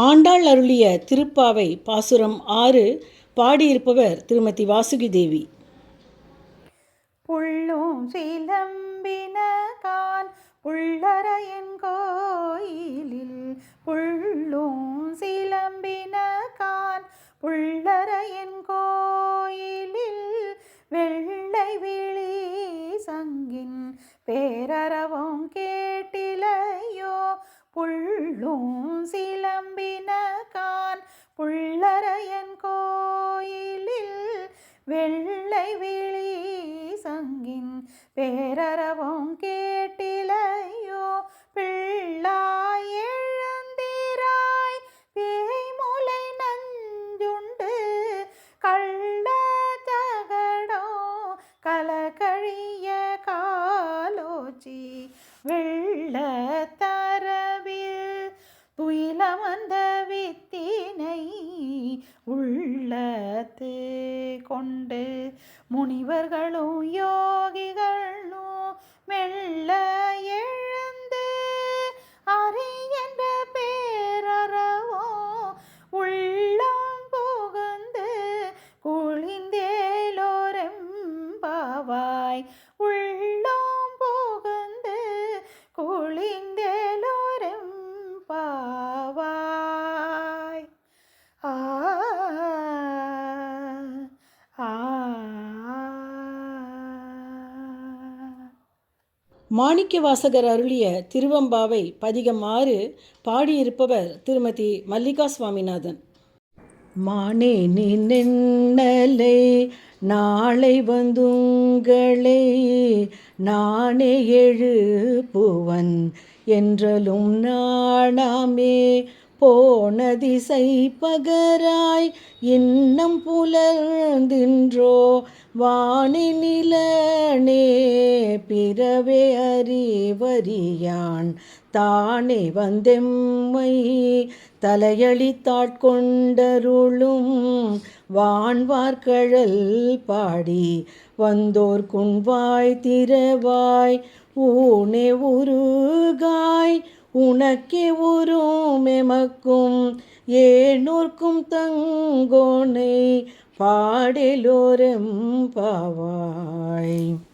ஆண்டாள் அருளிய திருப்பாவை பாசுரம் ஆறு பாடியிருப்பவர் திருமதி வாசுகி தேவி. புள்ளும் சிலம்பின கான் புள்ளரையன் கோயிலில் புள்ளும் சிலம்பின கான் புள்ளரையன் கோயிலில் வெள்ளை விழி சங்கின் பேரரவ புள்ளரையன் கோயிலில் வெள்ளை விழி சங்கின் பேரறவும் கேட்டிலையோ பிள்ளாய் எழுந்திராய் பேய்முலை நஞ்சுண்டு கள்ள தகடோ கலகழிய காலோச்சி வெள்ள தரவில் துயிலமந்த உள்ளத்து கொண்டு முனிவர்களும் யோகிகளும் மெல்ல எழுந்து அறியன்ற பேரறவோ உள்ளம் புகுந்து குளிந்தேலோரெம்பாவாய் மாணிக்க வாசகர் அருளிய திருவம்பாவை பதிகம் ஆறு பாடியிருப்பவர் திருமதி மல்லிகா சுவாமிநாதன் மானே நின்னலை நாளை வந்துங்களை நானே எழுப்புவன் என்றலும் நாணாமே போன திசை பகராய் இன்னம் புலர்ந்தின்றோ வானி பிறவே அறிவறியான். தானே வந்தெம்மை தலையளித்தாட்கொண்டருளும் வான்வார்கழல் பாடி வந்தோர் குன்வாய் திரவாய் ஊனே உருகாய் உனக்கே உரும் எமக்கும். ஏனோர்க்கும் தங்கோனை പാടിലോരം പാവായി.